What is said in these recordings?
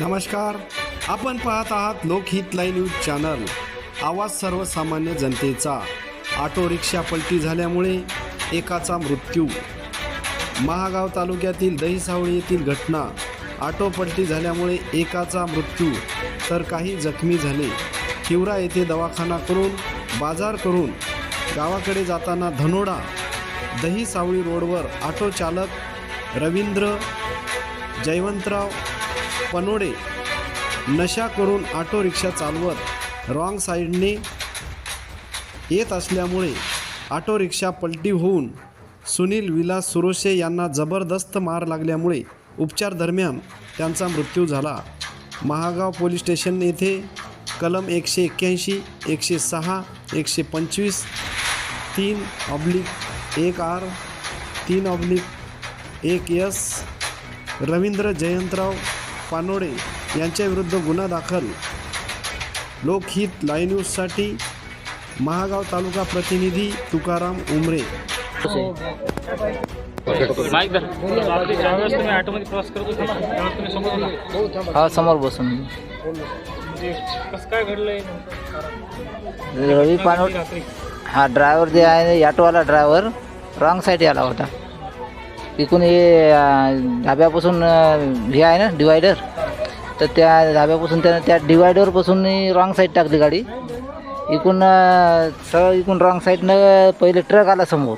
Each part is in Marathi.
नमस्कार. आपण पाहत आहात लोकहित लाईव्ह न्यूज चॅनल. आवाज सर्वसामान्य जनतेचा. ऑटो रिक्षा पलटी झाल्यामुळे एकाचा मृत्यू. महागाव तालुक्यातील दहीसावळी येथील घटना. ऑटो पलटी झाल्यामुळे एकाचा मृत्यू. तर काही जखमी झाले. किवरा येथे दवाखाना करून बाजार करून गावाकडे जाताना धनोडा. दही सावळी रोडवर ऑटो चालक रवींद्र जयवंतराव पनोडे नशा करून ऑटो रिक्षा चालवत रॉंग साईडने येत असल्यामुळे ऑटो रिक्षा पलटी होऊन सुनील विलास सुरोशे यांना जबरदस्त मार लागल्यामुळे उपचार दरम्यान त्यांचा मृत्यू झाला. महागाव पोलीस स्टेशन येथे कलम एकशे एक्क्याऐंशी एकशे सहा एकशे पंचवीस तीन ऑब्लिक एक आर तीन ऑब्लिक एक यस रवींद्र जयंतराव पानोडे यांच्याविरुद्ध गुन्हा दाखल. लोकहित लाईव्ह न्यूजसाठी महागाव तालुका प्रतिनिधी तुकाराम उमरे. माईक धर. रात्री ज्यावेळेस तुम्ही ऑटोमध्ये प्रवास करत होते त्यावेळेस तुम्ही समोर होता हा समोर बसून. म्हणजे कसं काय घडलंय? रवी पानोट रात्री हा ड्रायव्हर जे आहे ऑटोवाला ड्रायव्हर रॉंग साईड आला होता. तिकून हे धाब्यापासून हे आहे ना डिवायडर तर त्या धाब्यापासून त्यानं त्या डिवायडरपासून रॉंग साईड टाकली गाडी. इकून सरळ इकून रॉंग साईडनं पहिले ट्रक आला समोर.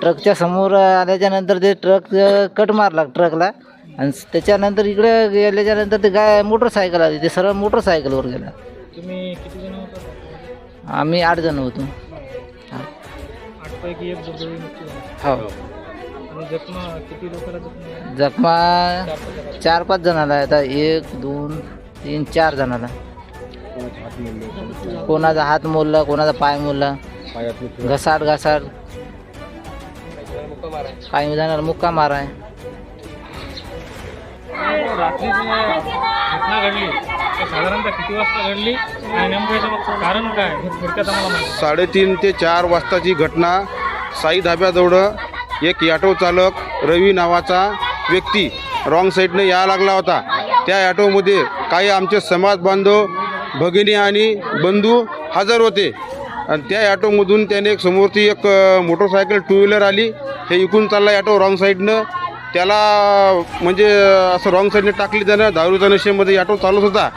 ट्रकच्या समोर आल्याच्यानंतर ते ट्रक कट मारला ट्रकला आणि त्याच्यानंतर इकडे गेल्याच्यानंतर ते गाय मोटरसायकल आली. ते सरळ मोटरसायकलवर गेला. तुम्ही किती जण होता? आम्ही आठ जण होतो. हा. जखमा किती लोकांना जखमा जखमा चार पाच जणाला आहे. आता एक दोन तीन चार जणाला. कोणाचा हात मोडला कोणाचा पाय मोडला. घसाट घसाट काही जणाला मुक्का मार. आहे रात्री जी घटना घडली. तर साधारणतः किती वाजता घडली आणि नेमकं याचं कारण काय? हे थोडक्यात आम्हाला माहिती साडेतीन ते चार वाजताची घटना साई धाब्याजवळ एक ॲटो चालक रवी नावाचा व्यक्ती रॉंग साईडनं यायला लागला होता. त्या ॲटोमध्ये काही आमचे समाज बांधव भगिनी आणि बंधू हजर होते. आणि त्या ॲटोमधून त्याने एक समोरची एक मोटरसायकल टू व्हीलर आली. हे इकून चालला ॲटो रॉंग साईडनं त्याला म्हणजे असं रॉंग साईडने टाकली त्यानं. दारूच्या नशेमध्ये ॲटो चालत होता.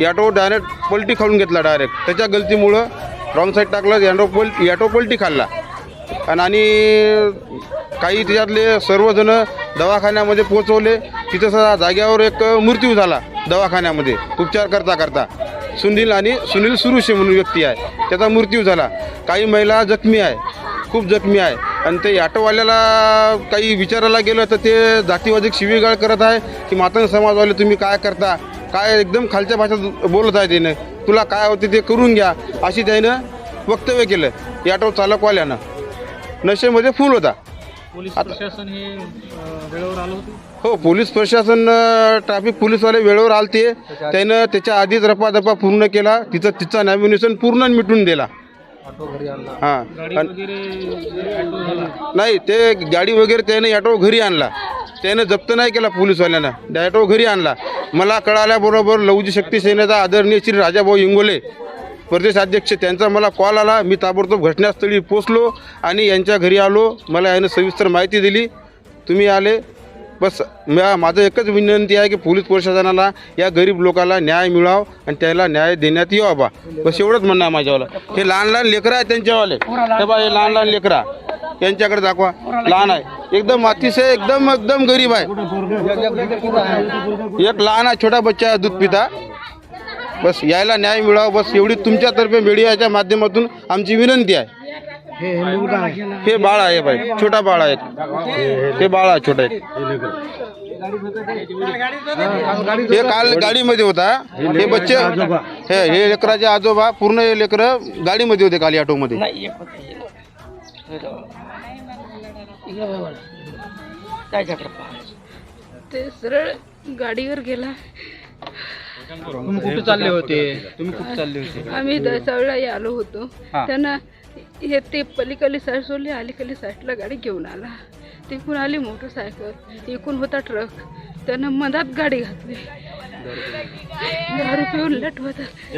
ॲटो डायरेक्ट पलटी खाऊन घेतला डायरेक्ट त्याच्या गलतीमुळं रॉंग साईड टाकला ॲटो पल ॲटो पलटी खाल्ला. आणि आणि काही त्याच्यातले सर्वजण दवाखान्यामध्ये पोचवले तिथं सुद्धा जाग्यावर एक मृत्यू झाला दवाखान्यामध्ये उपचार करता करता. सुनील आणि सुनील सुरुशे म्हणून व्यक्ती आहे. त्याचा मृत्यू झाला. काही महिला जखमी आहे. खूप जखमी आहे. आणि ते ऑटोवाल्याला काही विचारायला गेलं तर ते जातीवादी शिवीगाळ करत आहे की मातंग समाजवाले तुम्ही काय करता? काय एकदम खालच्या भाषेत बोलत आहे त्यानं? तुला काय होते ते करून घ्या अशी त्यानं वक्तव्य केलं. या ऑटो चालकवाल्यानं. नशेमध्ये फुल होता. पोलीस प्रशासन हे अं, वेळेवर आलं होतं? हो पोलीस प्रशासन अ, ट्रॅफिक पोलीसवाले वेळेवर आलते. त्यानं त्याच्या आधीच रपादपा पूर्ण केला. तिचं तिचा नॅमिनेशन पूर्ण मिटून दिला. हां. गाडी आणि- वगैरे ऑटो झाला. नाही ते गाडी वगैरे त्याने ॲटो घरी आणला. त्यानं जप्त नाही केला पोलीसवाल्यांना. त्या ॲटो घरी आणला. मला कळाल्याबरोबर लवजी शक्ती सेनेचा आदरणीय श्री राजाभाऊ इंगोले प्रदेशाध्यक्ष त्यांचा मला कॉल आला. मी ताबडतोब घटनास्थळी पोचलो आणि यांच्या घरी आलो. मला यानं सविस्तर माहिती दिली. तुम्ही आले. बस म्या- माझं एकच विनंती आहे की पोलीस प्रशासनाला या गरीब लोकाला न्याय मिळावा आणि त्याला न्याय देण्यात यावा बा. बस एवढंच म्हणणं आहे माझ्यावाला. हे लहान लहान लेकरं आहे त्यांच्यावाले. हे बा हे लहान लहान लेकरा. यांच्याकडे दाखवा. लहान आहे. एकदम अतिशय एकदम एकदम गरीब आहे. एक लहान आहे छोटा बच्चा आहे दूध पिता. बस यायला न्याय मिळावा. बस एवढी तुमच्यातर्फे मीडियाच्या माध्यमातून आमची विनंती आहे. हे बाळ आहे. बाई. छोटा बाळ आहे. हे बाळ आहे छोटा हे काल गाडीमध्ये होता. हे बच्चे हे हे लेकराचे आजोबा पूर्ण हे लेकरं गाडीमध्ये होते काल ऑटोमध्ये ते सरळ गाडीवर गेला. तुम्ही कुठे चालले होते? तुम्ही कुठे चालले होते? आम्ही दसावळा आलो होतो. त्यांना हे ते पलीकडली साईड सोडली अलीकडली साईडला गाडी घेऊन आला. तिकून आली मोटरसायकल. इकून होता ट्रक. त्यानं मधात गाडी घातली. दारू पिऊन लट होता.